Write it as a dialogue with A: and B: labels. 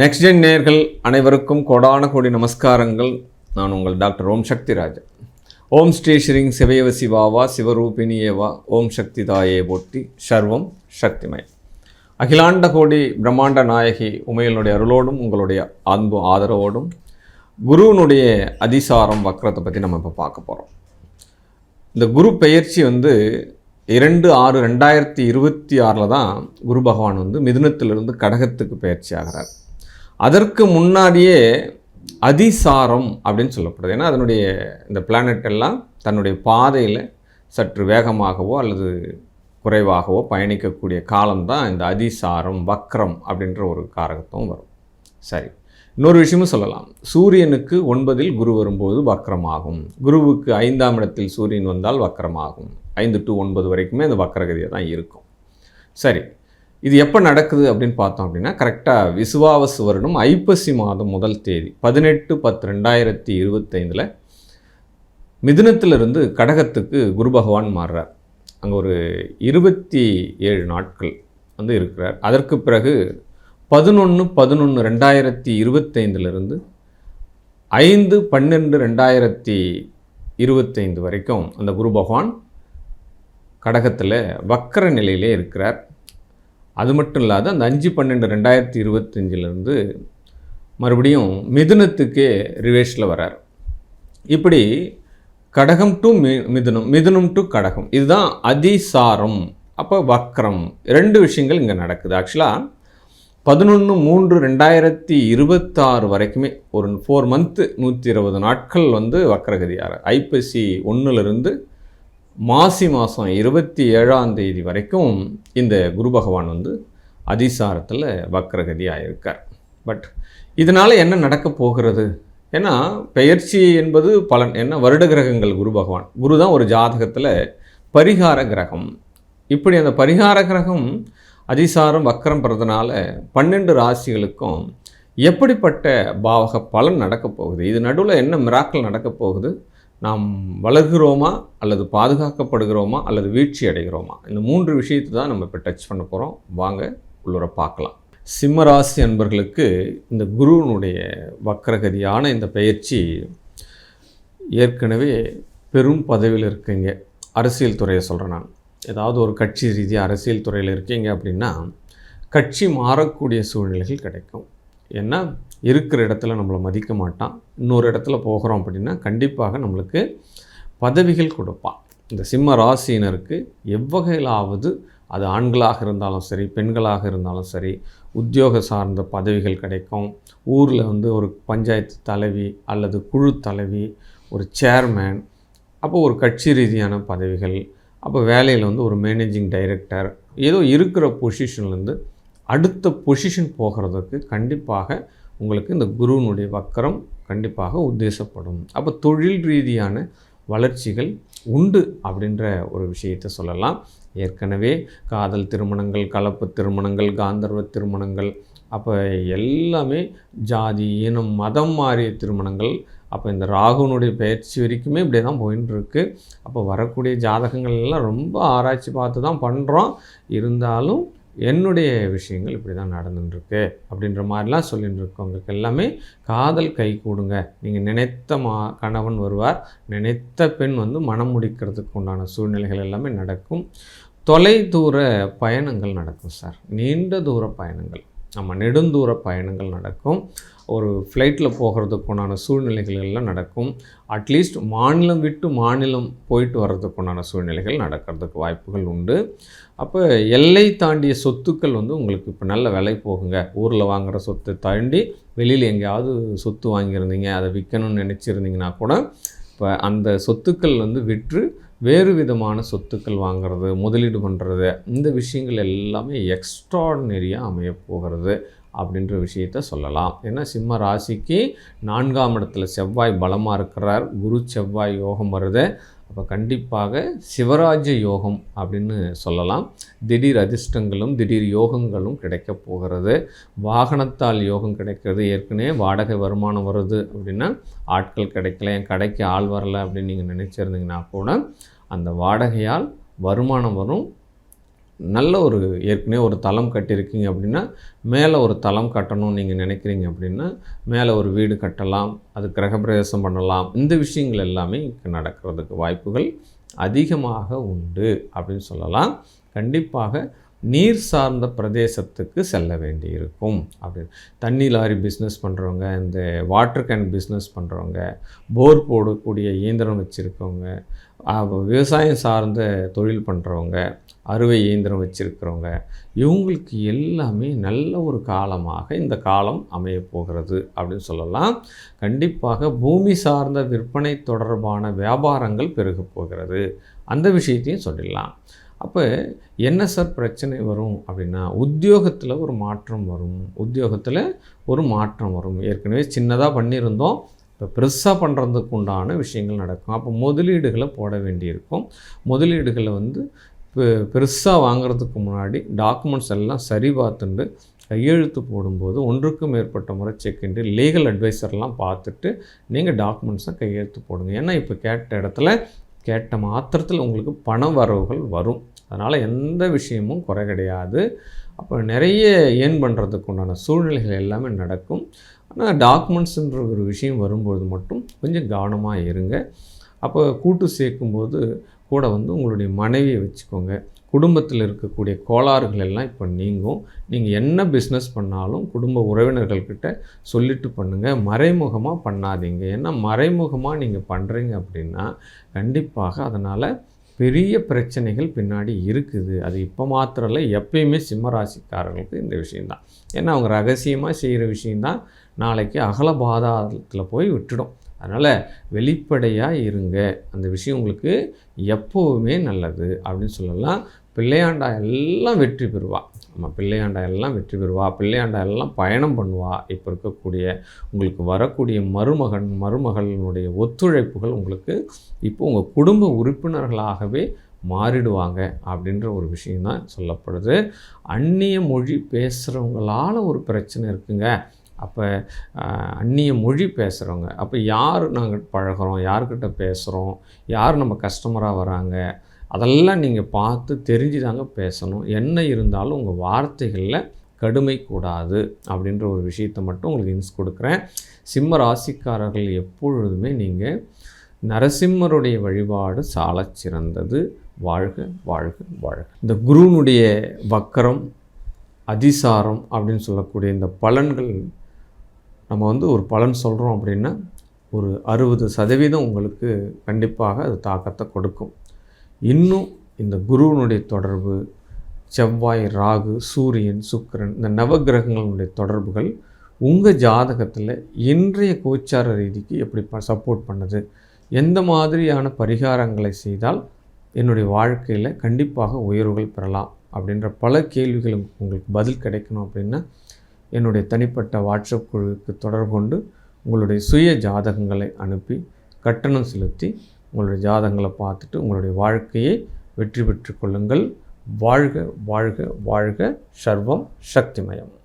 A: Next gen நேர்கள் அனைவருக்கும் கொடான கோடி நமஸ்காரங்கள். நான் உங்கள் டாக்டர் ஓம் சக்தி ராஜா ஓம் ஸ்ரீ ஸ்ரீங் சிவயவ சிவாவா சிவரூபிணியேவா ஓம் சக்தி தாயே போட்டி சர்வம் சக்திமயம். அகிலாண்ட கோடி பிரம்மாண்ட நாயகி உமையனுடைய அருளோடும் உங்களுடைய அன்பு ஆதரவோடும் குருவினுடைய அதிசாரம் வக்ரத்தை பற்றி நம்ம இப்போ பார்க்க போகிறோம் இந்த குரு பெயர்ச்சி வந்து இரண்டு ஆறு ரெண்டாயிரத்தி இருபத்தி ஆறில் தான் குரு பகவான் வந்து மிதுனத்திலிருந்து கடகத்துக்கு பயிற்சி ஆகிறார். அதற்கு முன்னாடியே அதிசாரம் அப்படின்னு சொல்லப்படுது. ஏன்னா அதனுடைய இந்த பிளானட் எல்லாம் தன்னுடைய பாதையில் சற்று வேகமாகவோ அல்லது குறைவாகவோ பயணிக்கக்கூடிய காலம்தான் இந்த அதிசாரம் வக்ரம் அப்படின்ற ஒரு காரகத்தும் வரும். சரி. இன்னொரு விஷயமும் சொல்லலாம். சூரியனுக்கு ஒன்பதில் குரு வரும்போது வக்ரமாகும். குருவுக்கு ஐந்தாம் இடத்தில் சூரியன் வந்தால் வக்ரமாகும். ஐந்து டு ஒன்பது வரைக்குமே அந்த வக்ரகதியாக தான் இருக்கும். சரி. இது எப்போ நடக்குது அப்படின்னு பார்த்தோம் அப்படின்னா கரெக்டாக விசுவாவசு வருடம் ஐப்பசி மாதம் முதல் தேதி பதினெட்டு பத்து ரெண்டாயிரத்தி இருபத்தைந்தில் மிதுனத்திலிருந்து கடகத்துக்கு குரு பகவான் மாறுறார். அங்கே ஒரு இருபத்தி ஏழு நாட்கள் வந்து இருக்கிறார். அதற்கு பிறகு பதினொன்று பதினொன்று ரெண்டாயிரத்தி இருபத்தைந்துலேருந்து ஐந்து பன்னெண்டு ரெண்டாயிரத்தி இருபத்தைந்து வரைக்கும் அந்த குரு பகவான் கடகத்தில் வக்கர நிலையிலே இருக்கிறார். அது மட்டும் இல்லாத அந்த அஞ்சு பன்னெண்டு ரெண்டாயிரத்தி இருபத்தஞ்சிலேருந்து மறுபடியும் மிதுனத்துக்கே ரிவேஷில் வரார். இப்படி கடகம் டு மி மிதுனம் மிதுனம் டு கடகம். இதுதான் அதிசாரம் அப்போ வக்ரம். ரெண்டு விஷயங்கள் இங்கே நடக்குது. ஆக்சுவலாக பதினொன்று மூன்று ரெண்டாயிரத்தி இருபத்தாறு வரைக்குமே ஒரு ஃபோர் மந்த்து நூற்றி இருபது நாட்கள் வந்து வக்ரகதியார். ஐப்பசி ஒன்றுலேருந்து மாசி மாதம் இருபத்தி ஏழாம் தேதி வரைக்கும் இந்த குரு பகவான் வந்து அதிசாரத்தில் வக்ரகதியாக இருக்கார் பட் இதனால் என்ன நடக்க போகிறது? ஏன்னா பெயர்ச்சி என்பது பலன் என்ன வருட கிரகங்கள் குரு பகவான். குரு தான் ஒரு ஜாதகத்தில் பரிகார கிரகம். இப்படி அந்த பரிகார கிரகம் அதிசாரம் வக்கரம் பெறதுனால பன்னெண்டு ராசிகளுக்கும் எப்படிப்பட்ட பாவக பலன் நடக்கப் போகுது? இது நடுவில் என்ன மிராக்கள் நடக்கப் போகுது? நாம் வளர்கிறோமா அல்லது பாதுகாக்கப்படுகிறோமா அல்லது வீழ்ச்சி அடைகிறோமா? இந்த மூன்று விஷயத்தை தான் நம்ம இப்போ டச் பண்ண போகிறோம் வாங்க உள்ளுர பார்க்கலாம். சிம்மராசி அன்பர்களுக்கு இந்த குருவினுடைய வக்கரகதியான இந்த பயிற்சி ஏற்கனவே பெரும் பதவியில் இருக்கீங்க. அரசியல் துறையை சொல்கிறேன் நான். ஏதாவது ஒரு கட்சி ரீதியாக அரசியல் துறையில் இருக்கீங்க அப்படின்னா கட்சி மாறக்கூடிய சூழ்நிலைகள் கிடைக்கும். ஏன்னா இருக்கிற இடத்துல நம்மளை மதிக்க மாட்டான். இன்னொரு இடத்துல போகிறோம் அப்படின்னா கண்டிப்பாக நம்மளுக்கு பதவிகள் கொடுப்பான். இந்த சிம்ம ராசியினருக்கு எவ்வகையிலாவது அது ஆண்களாக இருந்தாலும் சரி பெண்களாக இருந்தாலும் சரி உத்தியோக சார்ந்த பதவிகள் கிடைக்கும். ஊரில் வந்து ஒரு பஞ்சாயத்து தலைவி அல்லது குழு தலைவி ஒரு சேர்மேன் அப்போ ஒரு கட்சி ரீதியான பதவிகள் அப்போ வேலையில் வந்து ஒரு மேனேஜிங் டைரக்டர் ஏதோ இருக்கிற பொசிஷன்லேருந்து அடுத்த பொசிஷன் போகிறதுக்கு கண்டிப்பாக உங்களுக்கு இந்த குருவினுடைய வக்கரம் கண்டிப்பாக உத்தேசப்படும். அப்போ தொழில் ரீதியான வளர்ச்சிகள் உண்டு அப்படின்ற ஒரு விஷயத்தை சொல்லலாம். ஏற்கனவே காதல் திருமணங்கள் கலப்பு திருமணங்கள் காந்தர்வ திருமணங்கள் அப்போ எல்லாமே ஜாதி இனம் மதம் மாறிய திருமணங்கள். அப்போ இந்த ராகுனுடைய பயிற்சி வரைக்குமே இப்படியே தான் போயின்னு அப்போ வரக்கூடிய ஜாதகங்கள் எல்லாம் ரொம்ப ஆராய்ச்சி பார்த்து தான் பண்ணுறோம் இருந்தாலும் என்னுடைய விஷயங்கள் இப்படி தான் நடந்துட்டுருக்கு அப்படின்ற மாதிரிலாம் சொல்லிட்டு இருக்கவங்களுக்கு எல்லாமே காதல் கை கூடுங்க. நீங்கள் நினைத்த மா கணவன் வருவார். நினைத்த பெண் வந்து மனம் முடிக்கிறதுக்கு உண்டான சூழ்நிலைகள் எல்லாமே நடக்கும். தொலை தூர பயணங்கள் நடக்கும் சார். நீண்ட தூர பயணங்கள். நம்ம நெடுந்தூர பயணங்கள் நடக்கும். ஒரு ஃப்ளைட்டில் போகிறதுக்குண்டான சூழ்நிலைகள் எல்லாம் நடக்கும் அட்லீஸ்ட் மாநிலம் விட்டு மாநிலம் போயிட்டு வர்றதுக்குண்டான சூழ்நிலைகள் நடக்கிறதுக்கு வாய்ப்புகள் உண்டு. அப்போ எல்லை தாண்டிய சொத்துக்கள் வந்து உங்களுக்கு இப்போ நல்ல விலை போகுங்க. ஊரில் வாங்குகிற சொத்தை தாண்டி வெளியில் எங்கேயாவது சொத்து வாங்கியிருந்தீங்க அதை விற்கணும்னு நினச்சிருந்தீங்கன்னா கூட இப்போ அந்த சொத்துக்கள் வந்து விற்று வேறு விதமான சொத்துக்கள் வாங்குறது முதலீடு பண்ணுறது இந்த விஷயங்கள் எல்லாமே எக்ஸ்ட்ராடினரியாக அமையப்போகிறது அப்படின்ற விஷயத்த சொல்லலாம். ஏன்னா சிம்ம ராசிக்கு நான்காம் இடத்துல செவ்வாய் பலமாக இருக்கிறார். குரு செவ்வாய் யோகம் வருது. அப்போ கண்டிப்பாக சிவராஜ யோகம் அப்படின்னு சொல்லலாம். திடீர் அதிர்ஷ்டங்களும் திடீர் யோகங்களும் கிடைக்க போகிறது. வாகனத்தால் யோகம் கிடைக்கிறது. ஏற்கனவே வாடகை வருமானம் வருது அப்படின்னா ஆட்கள் கிடைக்கல என் கடைக்கு ஆள் வரலை அப்படின்னு நீங்கள் நினச்சிருந்தீங்கன்னா கூட அந்த வாடகையால் வருமானம் வரும் நல்ல ஒரு ஏற்கனவே ஒரு தளம் கட்டியிருக்கீங்க அப்படின்னா மேலே ஒரு தளம் கட்டணும்னு நீங்கள் நினைக்கிறீங்க அப்படின்னா மேலே ஒரு வீடு கட்டலாம் அது கிரகப்பிரவேசம் பண்ணலாம். இந்த விஷயங்கள் எல்லாமே இங்கே நடக்கிறதுக்கு வாய்ப்புகள் அதிகமாக உண்டு அப்படின்னு சொல்லலாம். கண்டிப்பாக நீர் சார்ந்த பிரதேசத்துக்கு செல்ல வேண்டியிருக்கும். அப்படின்னு தண்ணி லாரி பிஸ்னஸ் பண்ணுறவங்க இந்த வாட்டர் கேன் பிஸ்னஸ் பண்ணுறவங்க போர் போடக்கூடிய இயந்திரம் வச்சுருக்கவங்க விவசாயம் சார்ந்த தொழில் பண்ணுறவங்க அறுவை இயந்திரம் வச்சுருக்கிறவங்க இவங்களுக்கு எல்லாமே நல்ல ஒரு காலமாக இந்த காலம் அமைய போகிறது அப்படின்னு சொல்லலாம். கண்டிப்பாக பூமி சார்ந்த விற்பனை தொடர்பான வியாபாரங்கள் பெருக போகிறது. அந்த விஷயத்தையும் சொல்லிடலாம். அப்போ என்ன சார் பிரச்சனை வரும் அப்படின்னா உத்தியோகத்தில் ஒரு மாற்றம் வரும். உத்தியோகத்தில் ஒரு மாற்றம் வரும். ஏற்கனவே சின்னதாக பண்ணியிருந்தோம். இப்போ பெருசாக பண்ணுறதுக்கு உண்டான விஷயங்கள் நடக்கும். அப்போ முதலீடுகளை போட வேண்டியிருக்கும். முதலீடுகளை வந்து பெருசாக வாங்குறதுக்கு முன்னாடி டாக்குமெண்ட்ஸ் எல்லாம் சரி பார்த்துட்டு கையெழுத்து போடும்போது ஒன்றுக்கும் மேற்பட்ட முறை செக்இன்ட்டு லீகல் அட்வைசர்லாம் பார்த்துட்டு நீங்கள் டாக்குமெண்ட்ஸை கையெழுத்து போடுங்க. ஏன்னா இப்போ கேட்ட இடத்துல கேட்ட மாத்திரத்தில் உங்களுக்கு பண வரவுகள் வரும். அதனால் எந்த விஷயமும் குறை கிடையாது. அப்போ நிறைய ஏர்ன் பண்ணுறதுக்கு உண்டான சூழ்நிலைகள் எல்லாமே நடக்கும். ஆனால் டாக்குமெண்ட்ஸுன்ற ஒரு விஷயம் வரும்போது மட்டும் கொஞ்சம் கவனமாக இருங்க. அப்போ கூட்டு சேர்க்கும்போது கூட வந்து உங்களுடைய மனைவியை வச்சுக்கோங்க. குடும்பத்தில் இருக்கக்கூடிய கோளாறுகள் எல்லாம் இப்போ நீங்கும். நீங்கள் என்ன பிஸ்னஸ் பண்ணாலும் குடும்ப உறவினர்கள்கிட்ட சொல்லிட்டு பண்ணுங்கள் மறைமுகமாக பண்ணாதீங்க. ஏன்னா மறைமுகமாக நீங்கள் பண்ணுறீங்க அப்படின்னா கண்டிப்பாக அதனால் பெரிய பிரச்சனைகள் பின்னாடி இருக்குது. அது இப்போ மாத்திரம் இல்லை எப்பயுமே சிம்மராசிக்காரர்களுக்கு இந்த விஷயந்தான் ஏன்னா அவங்க ரகசியமாக செய்கிற விஷயந்தான் நாளைக்கு அகல பாதாளத்தில் போய் விட்டுடும். அதனால் வெளிப்படையாக இருங்க. அந்த விஷயம் உங்களுக்கு எப்போவுமே நல்லது அப்படின்னு சொல்லலாம். பிள்ளையாண்டா எல்லாம் வெற்றி பெறுவா. நம்ம பிள்ளையாண்டா எல்லாம் வெற்றி பெறுவா. பிள்ளையாண்டா எல்லாம் பயணம் பண்ணுவா. இப்போ இருக்கக்கூடிய உங்களுக்கு வரக்கூடிய மருமகன் மருமகளினுடைய ஒத்துழைப்புகள் உங்களுக்கு இப்போ உங்கள் குடும்ப உறுப்பினர்களாகவே மாறிடுவாங்க அப்படின்ற ஒரு விஷயம் தான் சொல்லப்படுது. அந்நிய மொழி பேசுகிறவங்களால் ஒரு பிரச்சனை இருக்குங்க. அப்போ அந்நிய மொழி பேசுகிறவங்க அப்போ யார் நாங்கள் பழகிறோம்? யார்கிட்ட பேசுகிறோம் யார் நம்ம கஸ்டமராக வராங்க? அதெல்லாம் நீங்கள் பார்த்து தெரிஞ்சு தாங்க பேசணும். என்ன இருந்தாலும் உங்கள் வார்த்தைகளில் கடுமை கூடாது அப்படின்ற ஒரு விஷயத்தை மட்டும் உங்களுக்கு இன்ஸ் கொடுக்குறேன். சிம்ம ராசிக்காரர்கள் எப்பொழுதுமே நீங்கள் நரசிம்மருடைய வழிபாடு சாலச் சிறந்தது. வாழ்க வாழ்க வாழ்க. இந்த குருனுடைய வக்கரம் அதிசாரம் அப்படின்னு சொல்லக்கூடிய இந்த பலன்கள் நம்ம வந்து ஒரு பலன் சொல்கிறோம் அப்படின்னா ஒரு அறுபது சதவீதம் உங்களுக்கு கண்டிப்பாக அது தாக்கத்தை கொடுக்கும். இன்னும் இந்த குருவனுடைய தொடர்பு செவ்வாய் ராகு சூரியன் சுக்கிரன் இந்த நவகிரகங்களுடைய தொடர்புகள் உங்கள் ஜாதகத்தில் இன்றைய கோச்சார ரீதிக்கு எப்படி ப சப்போர்ட் பண்ணுது? எந்த மாதிரியான பரிகாரங்களை செய்தால் என்னுடைய வாழ்க்கையில் கண்டிப்பாக உயர்வுகள் பெறலாம்? அப்படின்ற பல கேள்விகளும் உங்களுக்கு பதில் கிடைக்கணும் அப்படின்னா என்னுடைய தனிப்பட்ட வாட்ஸ்அப் குழுவுக்கு தொடர்பு கொண்டு உங்களுடைய சுய ஜாதகங்களை அனுப்பி கட்டணம் செலுத்தி உங்களுடைய ஜாதகங்களை பார்த்துட்டு உங்களுடைய வாழ்க்கையை வெற்றி பெற்று கொள்ளுங்கள். வாழ்க வாழ்க வாழ்க. சர்வம் சக்திமயம்.